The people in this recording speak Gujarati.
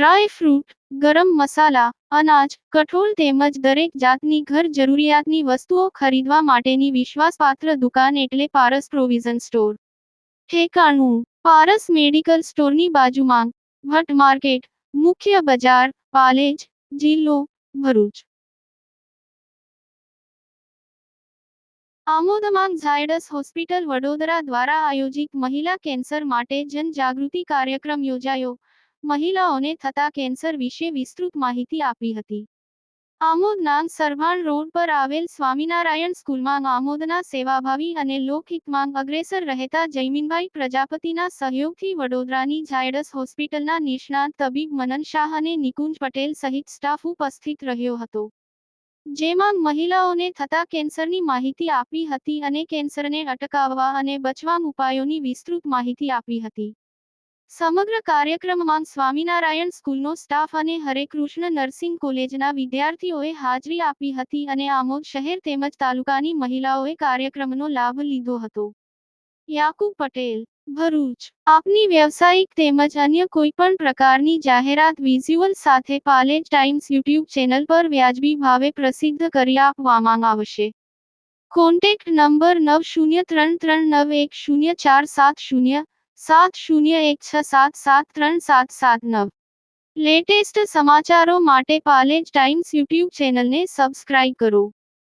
ડ્રાય ફ્રૂટ, ગરમ મસાલા, અનાજ, કઠોળ તેમજ દરેક જાતની ઘર જરૂરિયાતની વસ્તુઓ ખરીદવા માટેની વિશ્વાસપાત્ર દુકાન એટલે પારસ પ્રોવિઝન સ્ટોર. ઠેકાણું, પારસ મેડિકલ સ્ટોરની બાજુમાં, ભટ્ટ માર્કેટ, મુખ્ય બજાર, પાલેજ, જિલ્લો, ભરૂચ. આમોદમાં ઝાયડસ હોસ્પિટલ વડોદરા દ્વારા આયોજિત મહિલા કેન્સર માટે જનજાગૃતિ કાર્યક્રમ યોજાયો. મહિલાઓને થતા કેન્સર વિશે વિસ્તૃત માહિતી આપી હતી. આમોદના સરભાણ રોડ પર આવેલ સ્વામિનારાયણ સ્કૂલમાં આમોદના સેવાભાવી અને લોકહિતમાં અગ્રેસર રહેતા જયમીનભાઈ પ્રજાપતિના સહયોગથી વડોદરાની ઝાયડસ હોસ્પિટલના નિષ્ણાત તબીબ મનન શાહ અને નિકુંજ પટેલ સહિત સ્ટાફ ઉપસ્થિત રહ્યો હતો. જેમાં મહિલાઓને થતા કેન્સરની માહિતી આપી હતી અને કેન્સરને અટકાવવા અને બચવા ઉપાયોની વિસ્તૃત માહિતી આપી હતી. સમગ્ર કાર્યક્રમમાં સ્વામિનારાયણ સ્કૂલનો સ્ટાફ અને હરેકૃષ્ણ નર્સિંગ કોલેજના વિદ્યાર્થીઓએ હાજરી આપી હતી અને આમોદ શહેર તેમજ તાલુકાની મહિલાઓએ કાર્યક્રમનો લાભ લીધો હતો. યાકુબ પટેલ, ભરૂચ. આપની વ્યવસાયિક તેમજ અન્ય કોઈ પણ પ્રકારની જાહેરાત વિઝ્યુઅલ સાથે પાલેજ ટાઈમ્સ યુટ્યુબ ચેનલ પર વ્યાજબી ભાવે પ્રસિદ્ધ કરી આપવામાં આવશે. કોન્ટેક્ટ નંબર નવ શૂન્ય ત્રણ ત્રણ નવ એક શૂન્ય ચાર સાત શૂન્ય સાત શૂન્ય એક છ સાત સાત ત્રણ સાત સાત નવ. લેટેસ્ટ સમાચારો માટે પાલેજ ટાઈમ્સ યુટ્યુબ ચેનલને સબસ્ક્રાઇબ કરો.